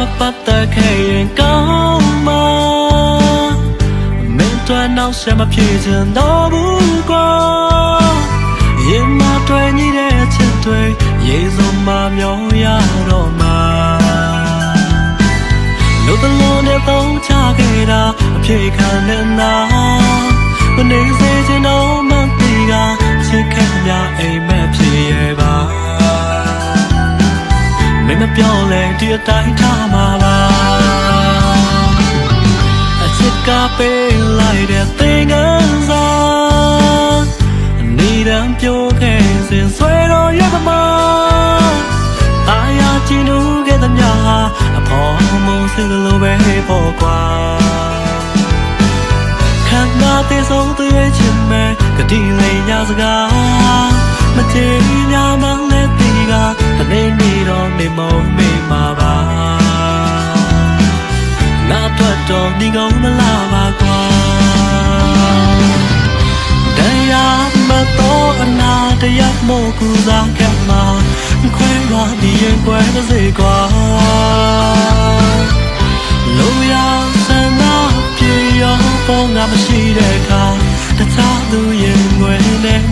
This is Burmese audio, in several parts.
မပတ်သက်ခဲ့ရင်ကောင်းမှာမင်းတို့နောက်ဆက်မပြေချင်တော့ဘူးကွာရင်မတွေ့ညီတဲ့ချစ်တွေရေစုံမမျောရတော့မှာလို့တလုံး မင်းမပြောလဲဒီအတိုင်းထားမှာပါအချစ်ကပေးလိုက်တဲ့သင်္ကန်းစာနေတမ်းပြောခဲ့စဉ်ဆွဲတော်ရကမှာတာယာချင်သူခဲ့သမျှဟာအဖော်မုံစလိုပဲပေါ်ကွာခန္ဓာတဲ့ဆုံးသွေးချင်မဲ့ကတိလေးညာစကား တော့တော့ဒီကုန်းမလာပါကွာတရားမတော်အနာတရားမို့ကူစားခဲ့မှာခွဲလာဒီရင်ကွယ်မစေကွာလိုရဆန္ဒပြေရောပေါ်ငါမရှိတဲ့အခါတခြားသူရင်ငွေနဲ့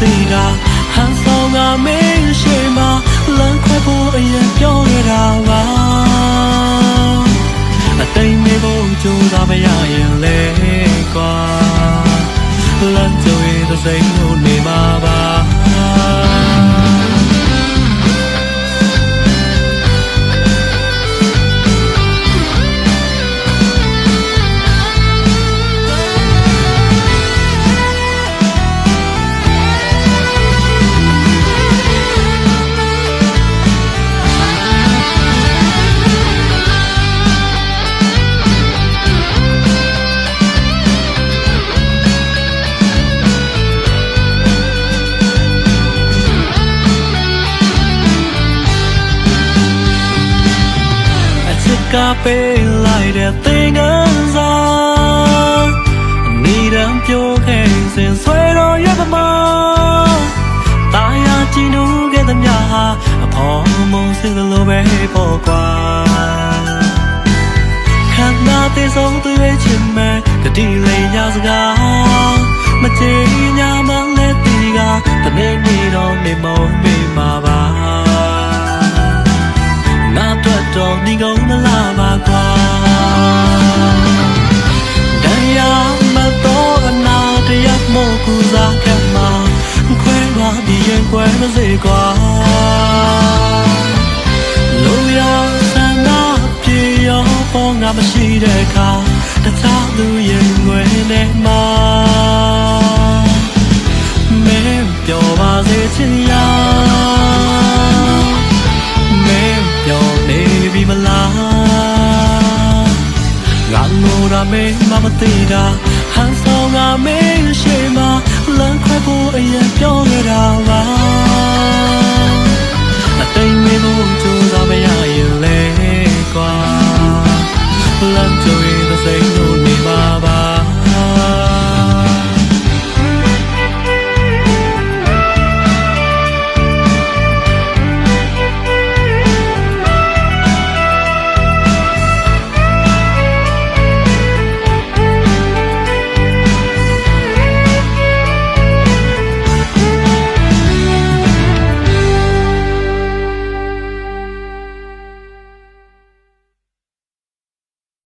သိတာဟန်ဆောင်ကမင်းရှိမှလမ်းခွဲဖို့အရင်ပြောနေတာပါအတိမ်နေဖို့ကြိုးစားမရရင်လေကွာလမ်းကြွေးတဲ့စိတ် ပေးလိုက်တဲ့သင်္ကန်းစာနေတမ်းပြောခဲ့စဉ်ဆွဲတော်ရကမှာတာယာချင်သူခဲ့သမျှဟာအဖော်မုံစလိုပဲပေါ်ကွာခန္ဓာသေးဆုံးသွေးချင်မဲ့ကတိလေးညာစကားမချင်ညာမလဲတီကတနေ့နေ့တော့နေမုံမေးမှာပါနာတော့တော့ဒီကု ကူစားခက်မှာခွဲပါဒီရင်ခွဲမစေကွာလိုရာဆန္ဒပြေရောပေါ်ငါမရှိတဲ့အခါတခြားသူရင်ခွဲနဲ့မှာမင်းပြောပါစေချင်ရာမင်းပြောနေပြီမလားငါငိုရာမင်းမမသိတာ Hans Song Amazing